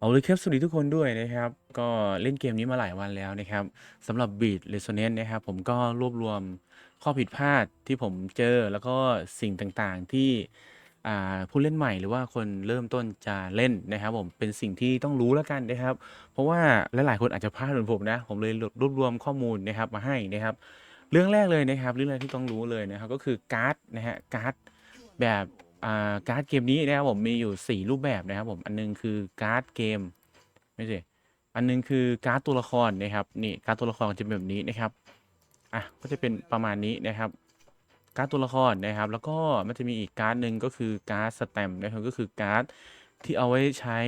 เอาเลยครับสวัสดีทุกคนด้วยนะครับ ก็เล่นเกมนี้มาหลายวันแล้วนะครับสำหรับ Beat Resonance นะครับ ผมก็รวบรวมข้อผิดพลาดที่ผมเจอแล้วก็สิ่งต่างๆที่ผู้เล่นใหม่หรือว่าคนเริ่มต้นจะเล่นนะครับ ผมเป็นสิ่งที่ต้องรู้แล้วกันนะครับ เพราะว่าหลายๆคนอาจจะพลาดเหมือนผมนะ ผมเลยรวบรวมข้อมูลนะครับมาให้นะครับ เรื่องแรกเลยนะครับเรื่องแรกที่ต้องรู้เลยนะครับก็คือการ์ดนะฮะการ์ดแบบ อ่าการ์ดเกมนี้นะครับผมมีอยู่ 4 รูปแบบนะครับผมอันหนึงคือการ์ดเกมไม่ใช่อันหนึงคือการ์ดตัวละครนะครับนี่การ์ดตัวละครจะเป็นแบบนี้นะครับอะก็จะเป็นประมาณนี้นะครับการ์ดตัวละครนะครับ แล้วก็มันจะมีอีกการ์ดหนึ่งก็คือการ์ดสแตมนะครับก็คือการ์ดที่เอาไว้ใช้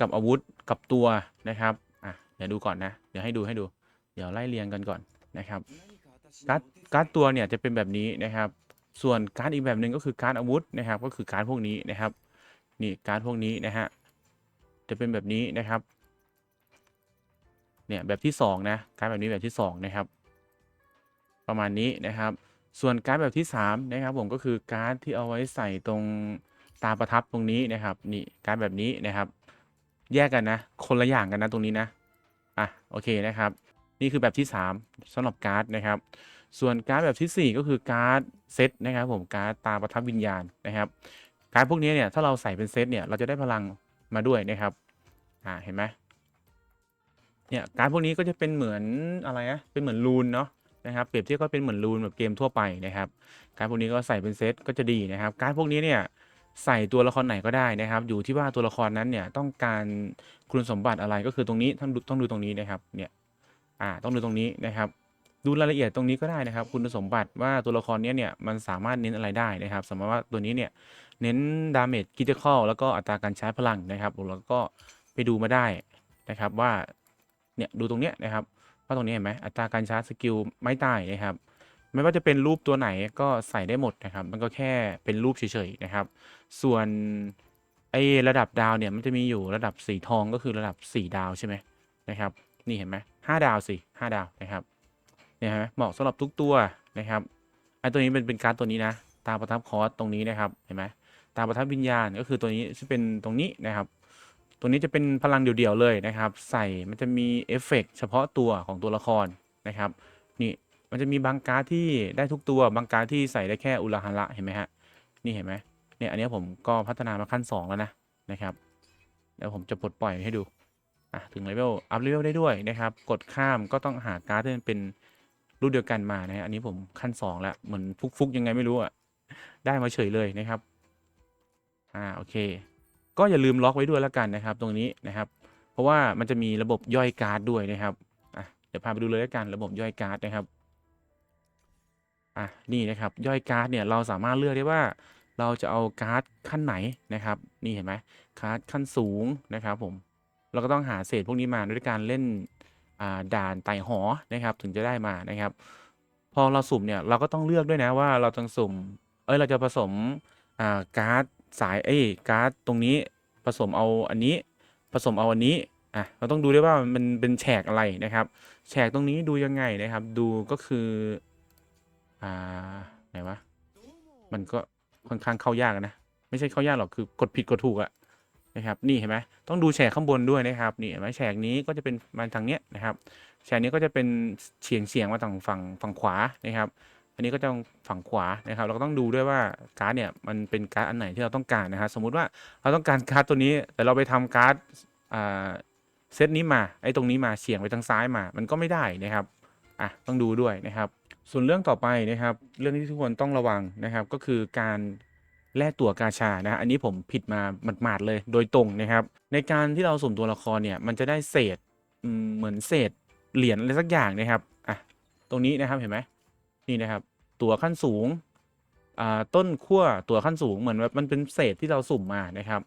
กับอาวุธกับตัวนะครับอะเดี๋ยวดูก่อนนะ เดี๋ยวให้ดูให้ดู เดี๋ยวไล่เรียงกันก่อนนะครับการ์ดการ์ดตัวเนี่ยจะเป็นแบบนี้นะครับ ส่วนการ์ดอีกแบบหนึ่งก็คือการ์ดอาวุธนะครับ ก็คือการ์ดพวกนี้นะครับ นี่การ์ดพวกนี้นะฮะ จะเป็นแบบนี้นะครับ เนี่ยแบบที่สองนะ การ์ดแบบนี้แบบที่สองนะครับ ประมาณนี้นะครับ ส่วนการ์ดแบบที่สามนะครับ ผมก็คือการ์ดที่เอาไว้ใส่ตรงตาประทับตรงนี้นะครับ นี่การ์ดแบบนี้นะครับ แยกกันนะ คนละอย่างกันนะตรงนี้นะ อะ โอเคนะครับ นี่คือแบบที่3สำหรับการ์ดนะครับ ส่วนการ์ดแบบทีสี่ 4 ก็คือการ์ดเซตนะครับผมการ์ดตาประทับวิญญาณนะครับ การ์ดพวกนี้เนี่ยถ้าเราใส่เป็นเซตเนี่ยเราจะได้พลังมาด้วยนะครับอ่าเห็นไหมเนี่ยการ์ดพวกนี้ก็จะเป็นเหมือนอะไรนะเป็นเหมือนรูนเนาะนะครับเปรียบเทียบก็เป็นเหมือนรูนแบบเกมทั่วไปนะครับ การ์ดพวกนี้ก็ใส่เป็นเซตก็จะดีนะครับ การ์ดพวกนี้เนี่ยใส่ตัวละครไหนก็ได้นะครับ อยู่ที่ว่าตัวละครนั้นเนี่ยต้องการคุณสมบัติอะไรก็คือตรงนี้ต้องดูต้องดูตรงนี้นะครับเนี่ยอ่าต้องดูตรงนี้นะครับ ดูรายละเอียดตรงนี้ก็ได้นะครับ คุณสมบัติว่าตัวละครเนี้ยเนี่ยมันสามารถเน้นอะไรได้นะครับ สมมติว่าตัวนี้เนี่ยเน้นดาเมจคิ t คอลแล้วก็อัตราการใช้พลังนะครับแล้วก็ไปดูมาได้นะครับว่าเนี่ยดูตรงเนี้ยนะครับว่าตรงนี้เห็นไหมอัตราการชาร์จสกิลไม่ตายนะครับ ไม่ว่าจะเป็นรูปตัวไหนก็ใส่ได้หมดนะครับ มันก็แค่เป็นรูปเฉยๆนะครับ ส่วนไอ้ระดับดาวเนี่ยมันจะมีอยู่ระดับสีทองก็คือระดับ 4 ดาวใช่ไหมนะครับ นี่เห็นไหมห้าดาวสิห้าดาวนะครับ เนี่ยฮะเหมาะสำหรับทุกตัวนะครับไอ้ตัวนี้เป็นเป็นการ์ดตัวนี้นะตาประทับคอร์สตรงนี้นะครับเห็นไหมตาประทับวิญญาณก็คือตัวนี้ที่เป็นตรงนี้นะครับ ตัวนี้จะเป็นพลังเดี่ยวๆเลยนะครับ ใส่มันจะมีเอฟเฟกต์เฉพาะตัวของตัวละครนะครับนี่มันจะมีบางการ์ดที่ได้ทุกตัวบางการ์ดที่ใส่ได้แค่อุลาฮาระเห็นไหมฮะนี่เห็นไหมเนี่ยอันนี้ผมก็พัฒนามาขั้น 2 แล้วนะนะครับเดี๋ยวผมจะปลดปล่อยให้ดูอะถึงเลเวลอัพเลเวลได้ด้วยนะครับ กดข้ามก็ต้องหาการ์ดที่เป็น รูปเดียวกันมานะฮะอันนี้ผมขั้น2แล้วเหมือนฟุกๆยังไงไม่รู้อะได้มาเฉยเลยนะครับ อ่าโอเค ก็อย่าลืมล็อกไว้ด้วยแล้วกันนะครับ ตรงนี้นะครับ เพราะว่ามันจะมีระบบย่อยการ์ดด้วยนะครับอะเดี๋ยวพาไปดูเลยแล้วกันระบบย่อยการ์ดนะครับอะนี่นะครับย่อยการ์ดเนี่ยเราสามารถเลือกได้ว่าเราจะเอาการ์ดขั้นไหนนะครับ นี่เห็นไหมการ์ดขั้นสูงนะครับ ผม เราก็ต้องหาเศษพวกนี้มาด้วยการเล่น ด่านไต่หอนะครับ ถึงจะได้มานะครับ พอเราสุ่มเนี่ยเราก็ต้องเลือกด้วยนะว่าเราจะสุ่ม เอ้ยเราจะผสมอ่าการ์ดสายเอ้ยการ์ดตรงนี้ผสมเอาอันนี้ผสมเอาอันนี้อะเราต้องดูด้วยว่ามันเป็นแฉกอะไรนะครับ แฉกตรงนี้ดูยังไงนะครับ ดูก็คืออ่าไหนวะมันก็ค่อนข้างเข้ายากนะ ไม่ใช่เข้ายากหรอกคือกดผิดกดถูกอะ นะครับนี่เห็นไหมต้องดูแฉกข้างบนด้วยนะครับนี่เห็นไหมแฉกนี้ก็จะเป็นมาทางเนี้ยนะครับแฉกนี้ก็จะเป็นเฉียงเฉียงมาทางฝั่งฝั่งขวานะครับ อันนี้ก็จะฝั่งขวานะครับ เราก็ต้องดูด้วยว่าการ์ดเนี่ยมันเป็นการ์ดอันไหนที่เราต้องการนะครับ สมมุติว่าเราต้องการการ์ดตัวนี้ แต่เราไปทำการ์ดเซตนี้มาไอ้ตรงนี้มาเฉียงไปทางซ้ายมา มันก็ไม่ได้นะครับอะต้องดูด้วยนะครับ ส่วนเรื่องต่อไปนะครับ เรื่องที่ทุกคนต้องระวังนะครับ ก็คือการ แลกตั๋วกาชานะฮะอันนี้ผมผิดมาหมาดๆเลยโดยตรงนะครับ ในการที่เราสุ่มตัวละครเนี่ยมันจะได้เศษเหมือนเศษเหรียญอะไรสักอย่างนะครับอะตรงนี้นะครับเห็นไหมนี่นะครับตั๋วขั้นสูงอ่าต้นขั้วตั๋วขั้นสูงเหมือนแบบมันเป็นเศษที่เราสุ่มมานะครับ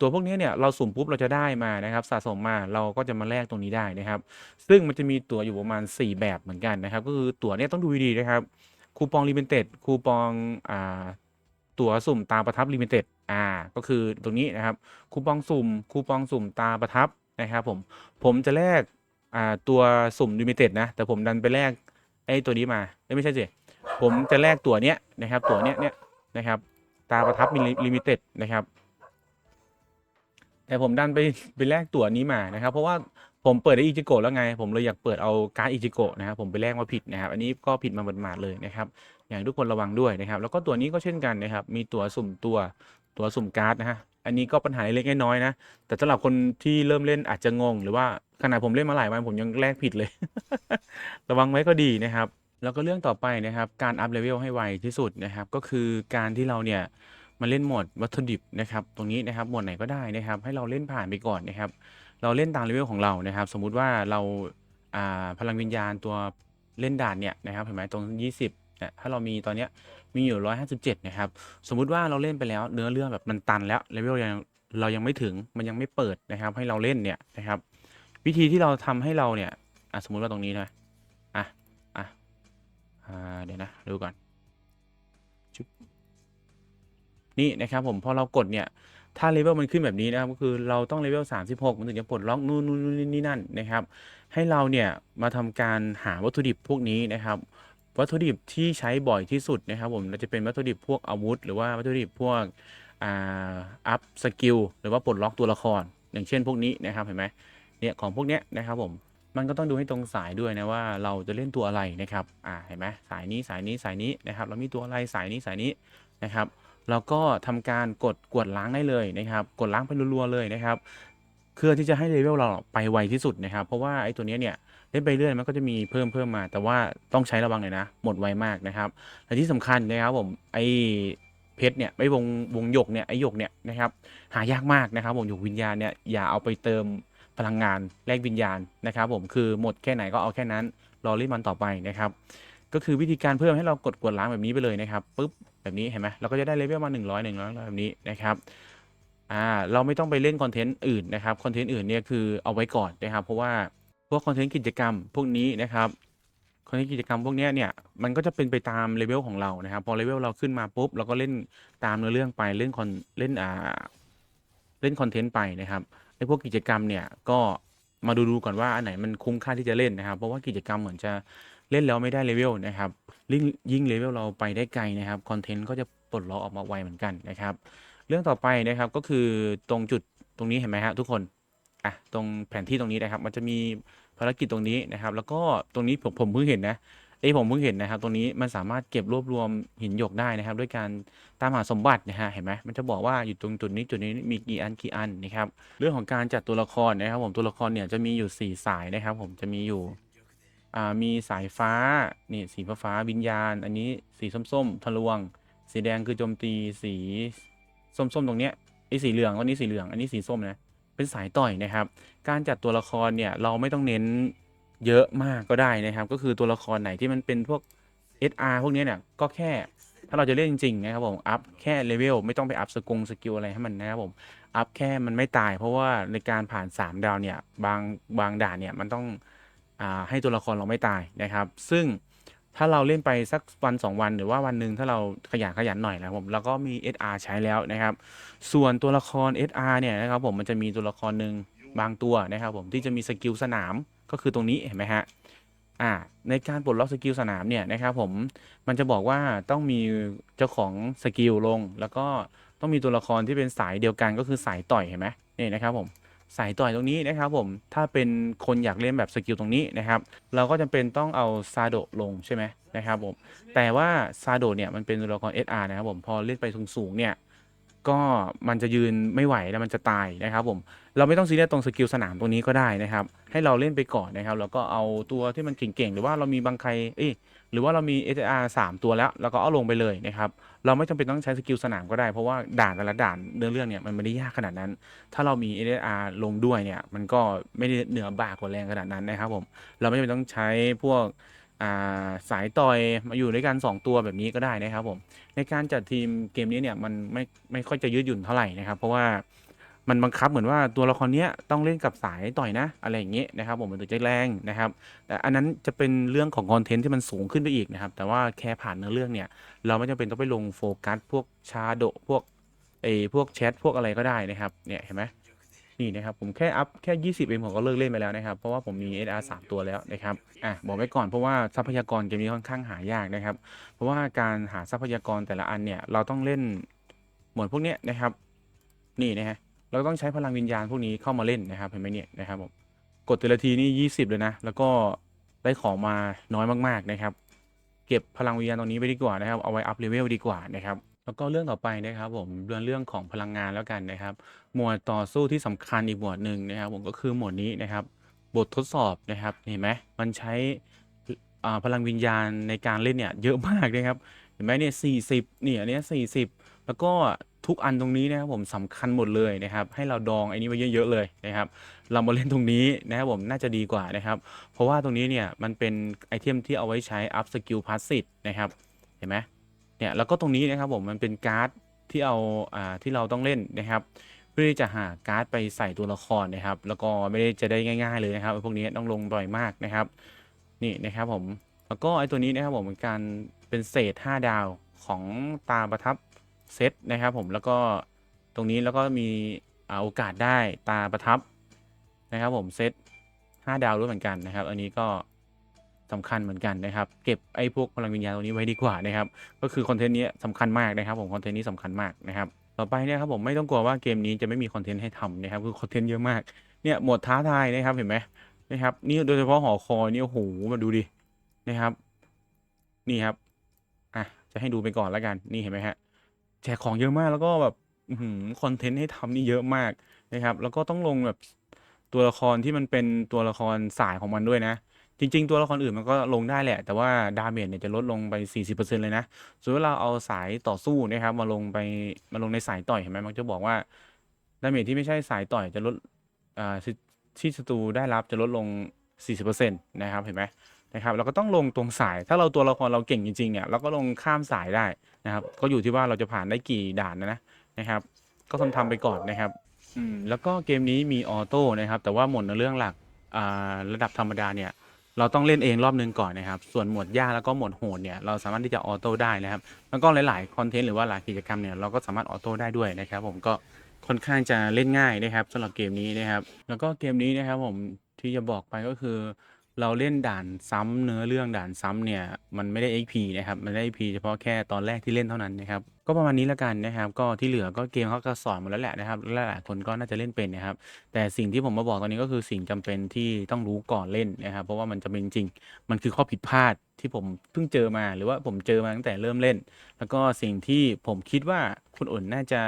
ตัวพวกนี้เนี่ยเราสุ่มปุ๊บเราจะได้มานะครับ สะสมมาเราก็จะมาแลกตรงนี้ได้นะครับ ซึ่งมันจะมีตั๋วอยู่ประมาณ 4 แบบเหมือนกันนะครับ ก็คือตั๋วเนี่ยต้องดูดีๆนะครับคูปองลิมิเต็ดคูปองอ่า ตั๋วสุ่มตาประทับลิมิเต็ดอ่าก็คือตรงนี้นะครับคูปองสุ่มคูปองสุ่มตาประทับนะครับผมผมจะแลกอ่าตัวสุ่มลิมิเต็ดนะแต่ผมดันไปแลกไอ้ตัวนี้มาไม่ใช่สิผมจะแลกตั๋วเนี้ยนะครับตั๋วเนี้ยเนี้ยนะครับตาประทับลิมิเต็ดนะครับแต่ผมดันไปไปแลกตั๋วนี้มานะครับ เพราะว่าผมเปิดได้อิจิโกะแล้วไง ผมเลยอยากเปิดเอาการ์ดอิจิโกะนะครับผมไปแลกมาผิดนะครับ อันนี้ก็ผิดมาหมาดๆเลยนะครับอย่างทุกคนระวังด้วยนะครับ แล้วก็ตัวนี้ก็เช่นกันนะครับ มีตัวสุ่มตัวตัวสุ่มการ์ดนะฮะ อันนี้ก็ปัญหาเล็กน้อยนะ แต่สำหรับคนที่เริ่มเล่นอาจจะงง หรือว่าขนาดผมเล่นมาหลายวันผมยังแลกผิดเลย ระวังไว้ก็ดีนะครับ แล้วก็เรื่องต่อไปนะครับ การอัพเลเวลให้ไวที่สุดนะครับ ก็คือการที่เราเนี่ยมาเล่นหมดวัตถุดิบนะครับ ตรงนี้นะครับหมดไหนก็ได้นะครับ ให้เราเล่นผ่านไปก่อนนะครับ เราเล่นตามเลเวลของเรานะครับ สมมุติว่าเราอ่าพลังวิญญาณตัวเล่นด่านเนี่ยนะครับเห็นไหมตรง 20 เนี่ยถ้าเรามีตอนเนี้ยมีอยู่157นะครับ สมมุติว่าเราเล่นไปแล้ว เนื้อเรื่องแบบมันตันแล้วเลเวลยังเรายังไม่ถึงมันยังไม่เปิดนะครับ ให้เราเล่นเนี่ยนะครับ วิธีที่เราทำให้เราเนี่ยอะสมมุติว่าตรงนี้นะอะอะอ่าเดี๋ยวนะดูก่อนจุ๊บนี่นะครับผมพอเรากดเนี่ยถ้าเลเวลมันขึ้นแบบนี้นะครับก็คือเราต้องเลเวล36 มันถึงจะปลดล็อกนู่นนู่นนู่นนี่นั่นนะครับ ให้เราเนี่ยมาทำการหาวัตถุดิบพวกนี้นะครับ วัตถุดิบที่ใช้บ่อยที่สุดนะครับผมเราจะเป็นวัตถุดิบพวกอาวุธ หรือว่าวัตถุดิบพวกอ่าอัพสกิลหรือว่าปลดล็อกตัวละคร อย่างเช่นพวกนี้นะครับเห็นไหมเนี่ยของพวกเนี้ยนะครับผมมันก็ต้องดูให้ตรงสายด้วยนะว่าเราจะเล่นตัวอะไรนะครับอ่าเห็นไหมสายนี้สายนี้สายนี้นะครับเรามีตัวอะไรสายนี้สายนี้นะครับเราก็ทำการกดกวดล้างได้เลยนะครับ กดล้างไปรัวๆเลยนะครับเพื่อที่จะให้เลเวลเราไปไวที่สุดนะครับ เพราะว่าไอ้ตัวเนี้ยเนี่ย เล่นไปเรื่อยมันก็จะมีเพิ่มเพิ่มมา แต่ว่าต้องใช้ระวังหน่อยนะ หมดไวมากนะครับและที่สำคัญนะครับผมไอเพชรเนี่ยไอวงวงหยกเนี่ยไอหยกเนี่ยนะครับหายากมากนะครับผมหยกวิญญาณเนี่ยอย่าเอาไปเติมพลังงานแลกวิญญาณนะครับผมคือหมดแค่ไหนก็เอาแค่นั้นรอรีบมันต่อไปนะครับก็คือวิธีการเพิ่มให้เรากดกดล้างแบบนี้ไปเลยนะครับปุ๊บแบบนี้เห็นไหมเราก็จะได้เลเวลมา 100 100แบบนี้นะครับอ่าเราไม่ต้องไปเล่นคอนเทนต์อื่นนะครับคอนเทนต์อื่นเนี่ยคือเอาไว้ก่อนนะครับเพราะว่า วกคอนเทนต์กิจกรรมพวกนี้นะครับคอนเทนต์กิจกรรมพวกนี้เนี่ยมันก็จะเป็นไปตามเลเวลของเรานะครับ พอเลเวลเราขึ้นมาปุ๊บเราก็เล่นตามเนื้อเรื่องไปเล่นคอนเล่นอ่าเล่นคอนเทนต์ไปนะครับไอ้พวกกิจกรรมเนี่ยก็มาดูดูก่อนว่าอันไหนมันคุ้มค่าที่จะเล่นนะครับ เพราะว่ากิจกรรมเหมือนจะเล่นแล้วไม่ได้เลเวลนะครับยิ่งยิ่งเลเวลเราไปได้ไกลนะครับคอนเทนต์ก็จะปลดล็อกออกมาไวเหมือนกันนะครับ เรื่องต่อไปนะครับก็คือตรงจุดตรงนี้เห็นไหมฮะทุกคนอะตรงแผนที่ตรงนี้นะครับ มันจะมี ภารกิจตรงนี้นะครับ แล้วก็ตรงนี้ผมผมเพิ่งเห็นนะไอ้ยผมเพิ่งเห็นนะครับ ตรงนี้มันสามารถเก็บรวบรวมหินหยกได้นะครับ ด้วยการตามหาสมบัตินะฮะเห็นไหมมันจะบอกว่าอยู่ตรงจุดนี้จุดนี้มีกี่อันกี่อันนะครับ เรื่องของการจัดตัวละครนะครับ ผมตัวละครเนี่ยจะมีอยู่สี่สายนะครับ ผมจะมีอยู่อ่ามีสายฟ้านี่สีฟ้าฟ้าวิญญาณ อันนี้สีส้มๆทะลวง สีแดงคือโจมตีสีส้มๆตรงเนี้ยไอ้สีเหลืองอันนี้สีเหลืองอันนี้สีส้มนะ เป็นสายต่อยนะครับ การจัดตัวละครเนี่ยเราไม่ต้องเน้นเยอะมากก็ได้นะครับ ก็คือตัวละครไหนที่มันเป็นพวก SR พวกเนี้ยเนี่ยก็แค่ถ้าเราจะเล่นจริงๆนะครับผมอัพแค่เลเวลไม่ต้องไปอัพสกงสกิลอะไรให้มันนะครับผมอัพแค่มันไม่ตาย เพราะว่าในการผ่าน 3 ดาวเนี่ยบางบางด่านเนี่ยมันต้องอให้ตัวละครเราไม่ตายนะครับ ซึ่ง ถ้าเราเล่นไปสักวัน 2 วัน หรือว่าวันหนึ่งถ้าเราขยันขยันหน่อยนะครับผมเราก็มี SR ใช้แล้วนะครับ ส่วนตัวละคร SR เนี่ยนะครับผมมันจะมีตัวละครหนึ่งบางตัวนะครับผมที่จะมีสกิลสนามก็คือตรงนี้เห็นไหมฮะอ่าในการปลดล็อกสกิลสนามเนี่ยนะครับผมมันจะบอกว่าต้องมีเจ้าของสกิลลง แล้วก็ต้องมีตัวละครที่เป็นสายเดียวกันก็คือสายต่อยเห็นไหมนี่นะครับผม สายต่อยตรงนี้นะครับผมถ้าเป็นคนอยากเล่นแบบสกิลตรงนี้นะครับ เราก็จำเป็นต้องเอาซาโดะลงใช่ไหมนะครับผมแต่ว่าซาโดะเนี่ยมันเป็นตัวละคร SR นะครับผมพอเล่นไปสูงๆเนี่ยก็มันจะยืนไม่ไหวแล้วมันจะตายนะครับผมเราไม่ต้องซีเรียสตรงสกิลสนามตรงนี้ก็ได้นะครับ ให้เราเล่นไปก่อนนะครับ แล้วก็เอาตัวที่มันเก่งๆหรือว่าเรามีบางใครเอ้ หรือว่าเรามี SR 3 ตัวแล้วเราก็เอาลงไปเลยนะครับ เราไม่จำเป็นต้องใช้สกิลสนามก็ได้ เพราะว่าด่านแต่ละด่านเนื้อเรื่องเนี่ยมันไม่ได้ยากขนาดนั้น ถ้าเรามี SR ลงด้วยเนี่ยมันก็ไม่ได้เหนือบ่ากว่าแรงขนาดนั้นนะครับผม เราไม่จำเป็นต้องใช้พวกาสายต่อยมาอยู่ด้วยกันสองตัวแบบนี้ก็ได้นะครับผม ในการจัดทีมเกมนี้เนี่ยมันไม่ไม่ค่อยจะยืดหยุ่นเท่าไหร่นะครับ เพราะว่า มันบังคับเหมือนว่าตัวละครเนี้ยต้องเล่นกับสายต่อยนะ อะไรอย่างเงี้ยนะครับผมมันถึงจะแรงนะครับแต่อันนั้นจะเป็นเรื่องของคอนเทนต์ที่มันสูงขึ้นไปอีกนะครับ แต่ว่าแค่ผ่านเนื้อเรื่องเนี่ย เราไม่จำเป็นต้องไปลงโฟกัส พวกชาโดพวกไอ้พวกแชทพวกอะไรก็ได้นะครับเนี่ยเห็นไหมนี่นะครับผมแค่อัพแค่ 20เองผมก็เลิกเล่นไปแล้วนะครับ เพราะว่าผมมี SR 3ตัวแล้วนะครับอะบอกไว้ก่อนเพราะว่าทรัพยากรเกมนี้ค่อนข้างหายากนะครับ เพราะว่าการหาทรัพยากรแต่ละอันเนี่ยเราต้องเล่นหมวดพวกเนี้ยนะครับ นี่นะฮะ เราต้องใช้พลังวิญญาณพวกนี้เข้ามาเล่นนะครับเห็นไหมเนี่ยนะครับผมกดแต่ละทีนี่20 เลยนะ แล้วก็ได้ของมาน้อยมากๆนะครับ เก็บพลังวิญญาณตรงนี้ไว้ดีกว่านะครับ เอาไว้อัพเลเวลดีกว่านะครับแล้วก็เรื่องต่อไปนะครับผมเรื่องเรื่องของพลังงานแล้วกันนะครับ หมวดต่อสู้ที่สำคัญอีกหมวดหนึ่งนะครับ ผมก็คือหมวดนี้นะครับ บททดสอบนะครับ เห็นไหมมันใช้พลังวิญญาณในการเล่นเนี่ยเยอะมากนะครับ เห็นไหมเนี่ยสี่สิบเนี่ยอันเนี้ยสี่สิบแล้วก็ ทุกอันตรงนี้นะครับผมสำคัญหมดเลยนะครับ ให้เราดองไอ้นี้ไว้เยอะๆเลยนะครับ เรามาเล่นตรงนี้นะครับผมน่าจะดีกว่านะครับ เพราะว่าตรงนี้เนี่ยมันเป็นไอเทมที่เอาไว้ใช้ up skill passive นะครับเห็นไหมเนี่ยแล้วก็ตรงนี้นะครับผมมันเป็นการ์ดที่เอาอ่าที่เราต้องเล่นนะครับ เพื่อที่จะหาการ์ดไปใส่ตัวละครนะครับ แล้วก็ไม่ได้จะได้ง่าย ๆเลยนะครับพวกนี้ต้องลงบ่อยมากนะครับนี่นะครับผมแล้วก็ไอตัวนี้นะครับผมเป็นการเป็นเศษ 5 ดาวของตาประทับ เซตนะครับผมแล้วก็ตรงนี้แล้วก็มีอโอกาสได้ตาประทับนะครับผมเซต5ดาวด้วยเหมือนกันนะครับ อันนี้ก็สำคัญเหมือนกันนะครับ เก็บไอ้พวกพลังวิญญาณตรงนี้ไว้ดีกว่านะครับ ก็คือคอนเทนต์นี้สำคัญมากนะครับผมคอนเทนต์นี้สำคัญมากนะครับ ต่อไปเนี่ยครับผมไม่ต้องกลัวว่าเกมนี้จะไม่มีคอนเทนต์ให้ทำนะครับคือคอนเทนต์เยอะมากเนี่ยหมวดท้าทายนะครับเห็นไหมนะครับนี่โดยเฉพาะหอคอยนี่โอ้โหมาดูดินะครับ นี่ครับอะจะให้ดูไปก่อนแล้วกันนี่เห็นไหมฮะ แจกของเยอะมากแล้วก็แบบคอนเทนต์ให้ทำนี่เยอะมากนะครับ แล้วก็ต้องลงแบบตัวละครที่มันเป็นตัวละครสายของมันด้วยนะ จริง ๆ ตัวละครอื่นมันก็ลงได้แหละ แต่ว่าดาเมจเนี่ยจะลดลงไป 40%เลยนะส่วนเวลาเอาสายต่อสู้นะครับ มาลงไปมาลงในสายต่อยเห็นไหมมันจะบอกว่าดาเมจที่ไม่ใช่สายต่อยจะลดอ่าที่ที่ศัตรูได้รับจะลดลง 40%นะครับเห็นไหม นะครับเราก็ต้องลงตรงสาย ถ้าเราตัวละครเราเก่งจริงๆเนี่ยเราก็ลงข้ามสายได้นะครับ ก็อยู่ที่ว่าเราจะผ่านได้กี่ด่านนะนะนะครับ ก็ทำทำไปก่อนนะครับอืมแล้วก็เกมนี้มีออโต้นะครับ แต่ว่าหมวดในเรื่องหลักอ่าระดับธรรมดาเนี่ย เราต้องเล่นเองรอบนึงก่อนนะครับ ส่วนหมวดยากแล้วก็หมวดโหดเนี่ยเราสามารถที่จะออโต้ได้นะครับ แล้วก็หลายๆคอนเทนต์หรือว่าหลายกิจกรรมเนี่ยเราก็สามารถออโต้ได้ด้วยนะครับ ผมก็ค่อนข้างจะเล่นง่ายนะครับสำหรับเกมนี้นะครับ แล้วก็เกมนี้นะครับผมที่จะบอกไปก็คือ เราเล่นด่านซ้ำเนื้อเรื่องด่านซ้ำเนี่ยมันไม่ได้ XP นะครับ มันได้ XP เฉพาะแค่ตอนแรกที่เล่นเท่านั้นนะครับ ก็ประมาณนี้แล้วกันนะครับ ก็ที่เหลือก็เกมเขาก็สอนหมดแล้วแหละนะครับและหลายๆคนก็น่าจะเล่นเป็นนะครับ แต่สิ่งที่ผมมาบอกตอนนี้ก็คือสิ่งจำเป็นที่ต้องรู้ก่อนเล่นนะครับ เพราะว่ามันจำเป็นจริง มันคือข้อผิดพลาดที่ผมเพิ่งเจอมาหรือว่าผมเจอมาตั้งแต่เริ่มเล่น แล้วก็สิ่งที่ผมคิดว่าคุณอุ่นน่าจะ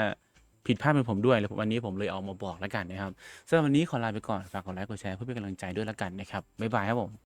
ผิดพลาดเป็นผมด้วยแล้ววันนี้ผมเลยเอามาบอกแล้วกันนะครับสำหรับวันนี้ขอลาไปก่อนฝากกดไลค์กดแชร์เพื่อเป็นกำลังใจด้วยแล้วกันนะครับบ๊ายบายครับผม